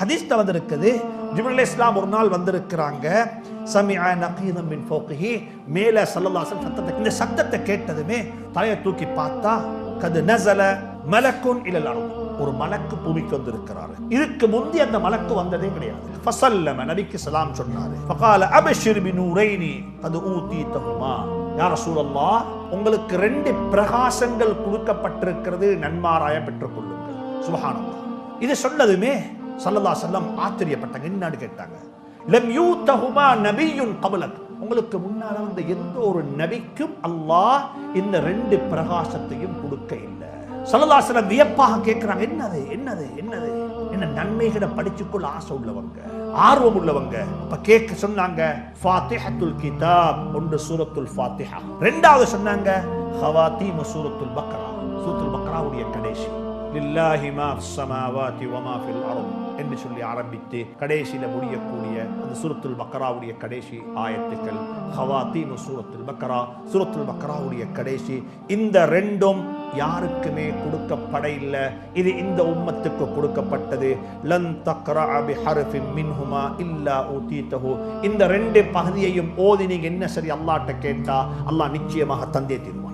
ஹதீஸ்ல வந்திருக்குது ஜிபுல் இஸ்லாம் ஒரு நாள் வந்திருக்கிறாங்க. சமியா நகீதம் மின் ஃபௌகிஹி. மேல சல்லல்லாசன் சத்தத்தை இந்த சத்தத்தை கேட்டதுமே தலையை தூக்கி பார்த்தா கது நசல மலக்குன் இலல் ஒரு மலக்கு பூமிக்கு வந்திருக்கிறாரு. இதுக்கு முந்தி அந்த மலக்கு வந்ததே கிடையாது. ஃபசல்லம நபிக்கு சலாம் சொன்னாரு. ஃபகால அபஷிர் பினூரைனி நூரைனி அது ஊதீதஹுமா யா உங்களுக்கு ரெண்டு பிரகாசங்கள் கொடுக்கப்பட்டிருக்கிறது. நன்மாராய பெற்றுக்கொள்ளுங்கள். சுபஹானல்லாஹ். இது சொன்னதுமே சல்லல்லா செல்லம் ஆச்சரியப்பட்டாங்க. என்னன்னு கேட்டாங்க. லம் யூதஹுமா நபியுன் கபலக். உங்களுக்கு முன்னால வந்த எந்த ஒரு நபிக்கும் அல்லாஹ் இந்த ரெண்டு பிரகாசத்தையும் கொடுக்க இல்லை. சலதாசன வியப்பாக கேட்கிறாங்க. என்னது என்னது என்னது? என்ன நன்மைகளை படிச்சுக்கொள்ள ஆசை உள்ளவங்க ஆர்வம் உள்ளவங்க? அப்ப கேட்க சொன்னாங்க ஃபாத்திஹத்துல் கிதாப் ஒன்று சூரத்துல் ஃபாத்திஹா. ரெண்டாவது சொன்னாங்க ஹவாத்தீம் சூரத்துல் பக்ரா. சூரத்துல் பக்ராவுடைய கடைசி. லில்லாஹி மா ஃபிஸ் ஸமாவாதி வ மா ஃபில் அர்த். என்று சொல்லி ஆரம்பித்து கடைசியில் முடியக்கூடிய அந்த சூரத்துல் பக்கராவுடைய கடைசி ஆயத்துக்கள். ஹவாத்தீம் சூரத்துல் பக்கரா சூரத்துல் பக்கராவுடைய கடைசி. இந்த ரெண்டும் யாருக்குமே கொடுக்கப்பட இல்லை. இது இந்த உம்மத்துக்கு கொடுக்கப்பட்டது. லன் தக்ரா பி ஹர்ஃபின் மின்ஹுமா இல்லா ஊதீதஹு இந்த ரெண்டு பகுதியையும் ஓதி நீங்க என்ன சரி அல்லாட்ட கேட்டா அல்லாஹ் நிச்சயமாக தந்தே தீர்வான்.